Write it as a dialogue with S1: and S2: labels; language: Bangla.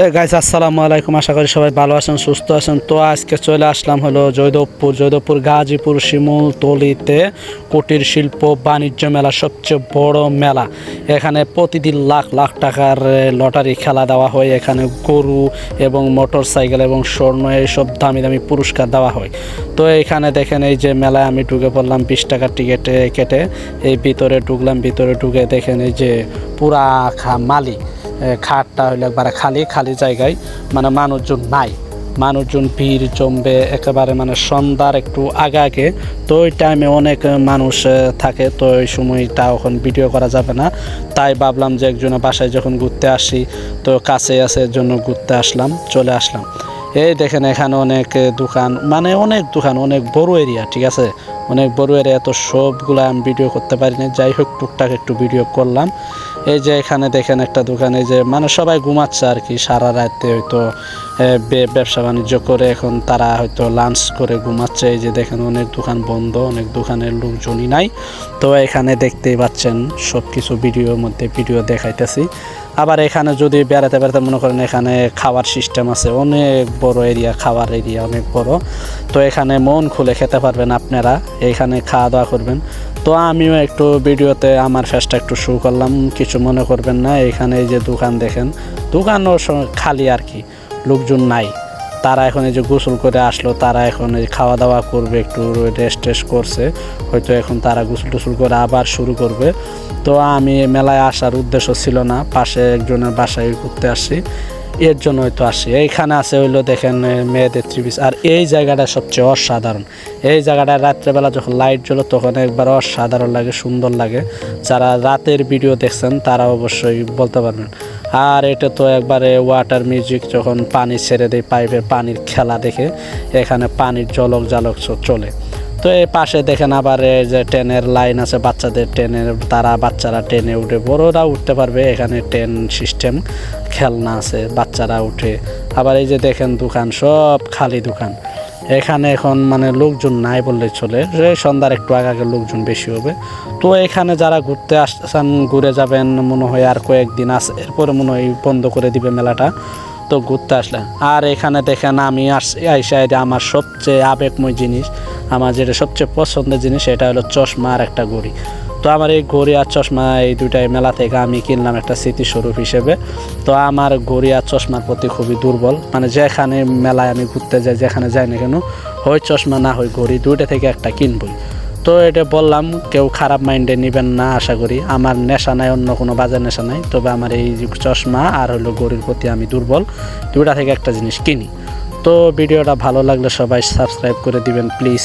S1: এ গাইস আসসালামু আলাইকুম। আশা করি সবাই ভালো আছেন সুস্থ আছেন। তো আজকে চলে আসলাম হলো জয়দেবপুর। জয়দেবপুর গাজীপুর শিমুলতলিতে কুটির শিল্প বাণিজ্য মেলা সবচেয়ে বড় মেলা। এখানে প্রতিদিন লাখ লাখ টাকার লটারি খেলা দেওয়া হয়। এখানে গরু এবং মোটর সাইকেল এবং স্বর্ণ এইসব দামি দামি পুরস্কার দেওয়া হয়। তো এখানে দেখেন এই যে মেলায় আমি ঢুকে পড়লাম বিশ টাকার টিকিটে কেটে। এই ভিতরে ঢুকলাম ভিতরে ঢুকে দেখেন এই যে পুরা খা মালি এ, খাটটা হইল একবারে খালি খালি জায়গায় মানে মানুষজন নাই। মানুষজন ভিড় জমবে, একেবারে মানে সন্ধ্যার একটু আগে আগে। তো ওই টাইমে অনেক মানুষ থাকে, তো ওই সময়টা এখন ভিডিও করা যাবে না। তাই ভাবলাম যে একজনের বাসায় যখন ঘুরতে আসি, তো কাছে আছে জন্য ঘুরতে আসলাম, চলে আসলাম। এই দেখেন এখানে অনেক দোকান মানে অনেক দোকান, অনেক বড় এরিয়া ঠিক আছে? অনেক বড় এর এত সবগুলো আমি ভিডিও করতে পারিনি। যাই হোক, টুকটাক একটু ভিডিও করলাম। এই যে এখানে দেখেন একটা দোকানে যে মানে সবাই ঘুমাচ্ছে আর কি, সারা রাতে হয়তো ব্যবসা বাণিজ্য করে এখন তারা হয়তো লাঞ্চ করে ঘুমাচ্ছে। এই যে দেখেন অনেক দোকান বন্ধ, অনেক দোকানের লোকজনই নাই। তো এখানে দেখতেই পাচ্ছেন সব কিছু ভিডিওর মধ্যে ভিডিও দেখাইতেছি। আবার এখানে যদি বেড়াতে বেড়াতে মনে করেন এখানে খাওয়ার সিস্টেম আছে, অনেক বড় এরিয়া খাওয়ার এরিয়া অনেক বড়। তো এখানে মন খুলে খেতে পারবেন আপনারা। এখানে খাওয়া দাওয়া করবেন। তো আমিও একটু ভিডিওতে আমার ফেসটা একটু শু করলাম, কিছু মনে করবেন না এখানে এই যে দোকান দেখেন, দোকানও খালি আর কি, লোকজন নাই। তারা এখন এই যে গোসল করে আসলো, তারা এখন এই খাওয়া দাওয়া করবে, একটু রেস্ট টেস্ট করছে, হয়তো এখন তারা গোসল টোসল করে আবার শুরু করবে। তো আমি মেলায় আসার উদ্দেশ্য ছিল না, পাশে একজনের বাসায় ঘুরতে আসছি। এর জন্য হয়তো আসি। এইখানে আছে হইল দেখেন মেয়েদের ত্রিবিস আর এই জায়গাটা সবচেয়ে অসাধারণ। এই জায়গাটা রাত্রেবেলা যখন লাইট জ্বলো তখন একবার অসাধারণ লাগে, সুন্দর লাগে। যারা রাতের ভিডিও দেখছেন, তারা অবশ্যই বলতে পারবেন। আর এটা তো একবারে ওয়াটার মিউজিক যখন পানি ছেড়ে দেয় পাইপে পানির খেলা দেখে, এখানে পানির জলক জালক চলে। তো এই পাশে দেখেন আবার এই যে ট্রেনের লাইন আছে, বাচ্চাদের ট্রেনের, তারা বাচ্চারা ট্রেনে উঠে বড়রা উঠতে পারবে এখানে ট্রেন সিস্টেম, খেলনা আছে, বাচ্চারা উঠে। আবার এই যে দেখেন দোকান, সব খালি দোকান। এখানে এখন মানে লোকজন নাই বললে চলে এই সন্ধ্যার একটু আগে আগে লোকজন বেশি হবে। তো এখানে যারা ঘুরতে আসছেন ঘুরে যাবেন, মনে হয় আর কয়েকদিন আছে, এরপরে মনে হয় বন্ধ করে দিবে মেলাটা। তো ঘুরতে আসলে। আর এখানে দেখেন আমি আসছি আইসা এটা আমার সবচেয়ে আবেগময় জিনিস আমার যেটা সবচেয়ে পছন্দের জিনিস এটা হলো চশমা আর একটা ঘড়ি। তো আমার এই ঘড়ি আর চশমা, এই দুইটাই মেলা থেকে আমি কিনলাম একটা স্মৃতিস্বরূপ হিসেবে। তো আমার ঘড়ি আর চশমার প্রতি খুবই দুর্বল। মানে যেখানে মেলায় আমি ঘুরতে যাই, যেখানে যাই না কেন, হয় চশমা না হয় ঘড়ি, দুইটা থেকে একটা কিনবই। তো এটা বললাম, কেউ খারাপ মাইন্ডে নেবেন না, আশা করি। আমার নেশা নাই, অন্য কোনো বাজার নেশা নাই। তবে আমার এই চশমা আর হলো গরির প্রতি আমি দুর্বল। দুইটা থেকে একটা জিনিস কিনি। তো ভিডিওটা ভালো লাগলে সবাই সাবস্ক্রাইব করে দিবেন প্লিজ।